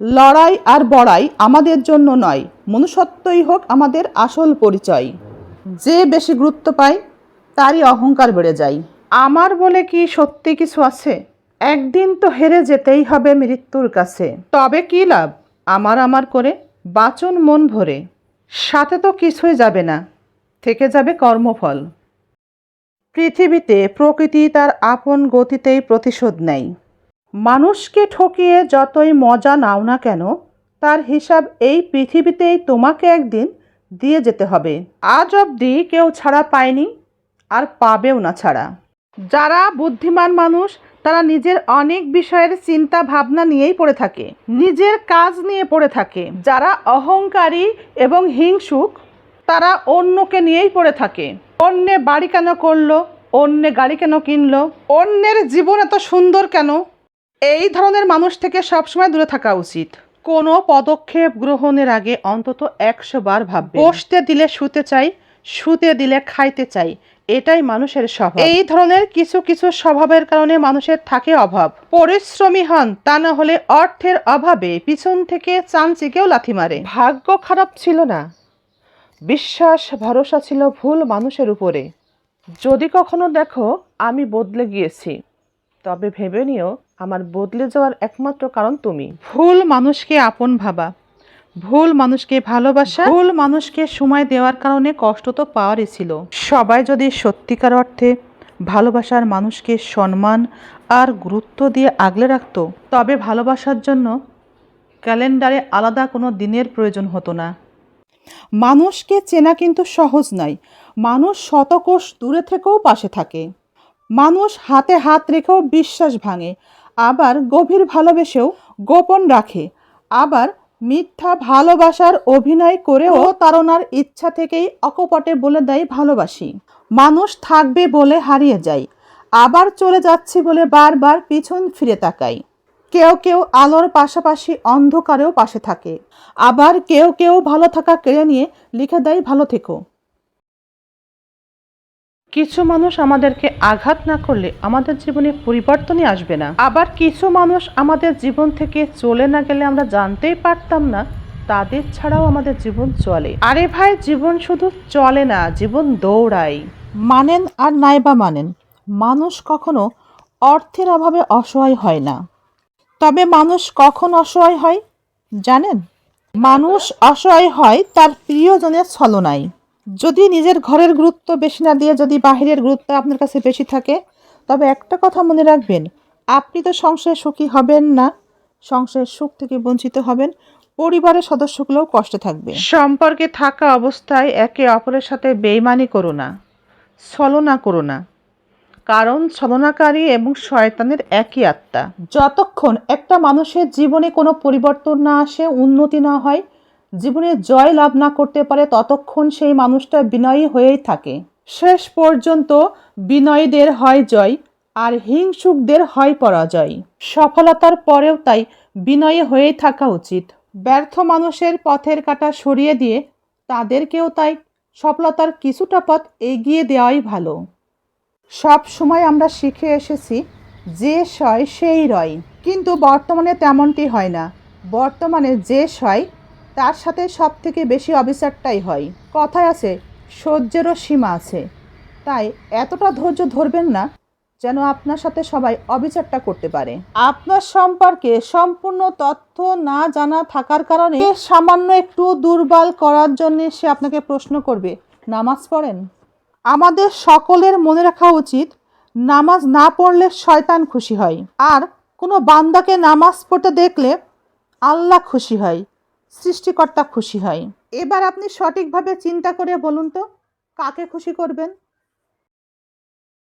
লড়াই আর বড়াই আমাদের জন্য নয়, মনুষ্যত্বই হোক আমাদের আসল পরিচয়। যে বেশি গুরুত্ব পায়, তারই অহংকার বেড়ে যায়। আমার বলে কি সত্যি কিছু আছে? একদিন তো হেরে যেতেই হবে মৃত্যুর কাছে। তবে কি লাভ? আমার আমার করে বাচন মন ভরে। সাথে তো কিছুই যাবে না, থেকে যাবে কর্মফল। পৃথিবীতে প্রকৃতি তার আপন গতিতেই প্রতিশোধ নেয়। মানুষকে ঠকিয়ে যতই মজা নাও না কেন, তার হিসাব এই পৃথিবীতেই তোমাকে একদিন দিয়ে যেতে হবে। আজ অবধি কেউ ছাড়া পায়নি, আর পাবেও না ছাড়া। যারা বুদ্ধিমান মানুষ, তারা নিজের অনেক বিষয়ের চিন্তা ভাবনা নিয়েই পড়ে থাকে, নিজের কাজ নিয়ে পড়ে থাকে। যারা অহংকারী এবং হিংসুক, তারা অন্যকে নিয়েই পড়ে থাকে। অন্যে বাড়ি কেন করল, অন্যে গাড়ি কেন কিনলো, অন্যের জীবন এত সুন্দর কেন এই ধরনের মানুষ থেকে সবসময় দূরে থাকা উচিত। কোনো পদক্ষেপ গ্রহণের আগে অন্তত একশো বার ভাববে বসতে দিলে শুতে চাই, শুতে দিলে খাইতে চাই, এটাই মানুষের স্বভাব। এই ধরনের কিছু কিছু স্বভাবের কারণে মানুষের থাকে অভাব। পরিশ্রমী হন, তা না হলে অর্থের অভাবে পিছন থেকে চামচিকেও লাথি মারে। ভাগ্য খারাপ ছিল না। বিশ্বাস, ভরসা ছিল ভুল মানুষের উপরে। যদি কখনো দেখো, আমি বদলে গিয়েছি। তবে ভেবে নিও আমার বদলে যাওয়ার একমাত্র কারণ তুমি। ভুল মানুষকে আপন ভাবা, ভুল মানুষকে ভালোবাসা, ভুল মানুষকে সময় দেওয়ার কারণে কষ্ট তো পাওয়ারই ছিল। সবাই যদি সত্যিকার অর্থে ভালোবাসার মানুষকে সম্মান আর গুরুত্ব দিয়ে আগলে রাখত, তবে ভালোবাসার জন্য ক্যালেন্ডারে আলাদা কোনো দিনের প্রয়োজন হতো না। মানুষকে চেনা কিন্তু সহজ নয়। মানুষ শতকোষ দূরে থেকেও পাশে থাকে। মানুষ হাতে হাত রেখেও বিশ্বাস ভাঙে। আবার গভীর ভালোবেসেও গোপন রাখে। আবার মিথ্যা ভালোবাসার অভিনয় করেও তাড়নার ইচ্ছা থেকেই অকপটে বলে দেয় ভালোবাসি। মানুষ থাকবে বলে হারিয়ে যায়। আবার চলে যাচ্ছি বলে বারবার পিছন ফিরে তাকাই। কেউ কেউ আলোর পাশাপাশি অন্ধকারেও পাশে থাকে। আবার কেউ কেউ ভালো থাকা কেড়ে নিয়ে লিখে দেয় ভালো থেকো। কিছু মানুষ আমাদেরকে আঘাত না করলে আমাদের জীবনে পরিবর্তনই আসবে না। আবার কিছু মানুষ আমাদের জীবন থেকে চলে না গেলে আমরা জানতেই পারতাম না, তাদের ছাড়াও আমাদের জীবন চলে। আরে ভাই, জীবন শুধু চলে না, জীবন দৌড়াই মানেন আর নাইবা মানেন, মানুষ কখনো অর্থের অভাবে অসহায় হয় না। তবে মানুষ কখন অসহায় হয় জানেন? মানুষ অসহায় হয় তার প্রিয়জনের ছলনায়। যদি নিজের ঘরের গুরুত্ব বেশি না দিয়ে যদি বাহিরের গুরুত্ব আপনার কাছে বেশি থাকে তবে একটা কথা মনে রাখবেন আপনি তো সংসারে সুখী হবেন না সংসারের সুখ থেকে বঞ্চিত হবেন পরিবারের সদস্যগুলোও কষ্টে থাকবে। সম্পর্কে থাকা অবস্থায় একে অপরের সাথে বেইমানি করো না ছলনা করো না কারণ ছলনাকারী এবং শয়তানের একই আত্মা। যতক্ষণ একটা মানুষের জীবনে কোনো পরিবর্তন না আসে উন্নতি না হয় জীবনে জয় লাভ না করতে পারে ততক্ষণ সেই মানুষটা বিনয়ী হয়েই থাকে। শেষ পর্যন্ত বিনয়ীদের হয় জয় আর হিংসুকদের হয় পরাজয়। সফলতার পরেও তাই বিনয়ী হয়েই থাকা উচিত। ব্যর্থ মানুষের পথের কাটা সরিয়ে দিয়ে তাদেরকেও তাই সফলতার কিছুটা পথ এগিয়ে দেওয়াই ভালো। সব সময় আমরা শিখে এসেছি, যে সয় সেই রয়। কিন্তু বর্তমানে তেমনটি হয় না। বর্তমানে যে সয় তার সাথে সব থেকে বেশি অবিচারটাই হয়। কথায় আছে, সহ্যেরও সীমা আছে। তাই এতটা ধৈর্য ধরবেন না যেন আপনার সাথে সবাই অবিচারটা করতে পারে। আপনার সম্পর্কে সম্পূর্ণ তথ্য না জানা থাকার কারণে সামান্য একটু দুর্বল করার জন্য সে আপনাকে প্রশ্ন করবে, নামাজ পড়েন? আমাদের সকলের মনে রাখা উচিত, নামাজ না পড়লে শয়তান খুশি হয়। আর কোনো বান্দাকে নামাজ পড়তে দেখলে আল্লাহ খুশি হয়। সৃষ্টিকর্তা খুশি হয়। এবার আপনি সঠিকভাবে চিন্তা করে বলুন তো কাকে খুশি করবেন?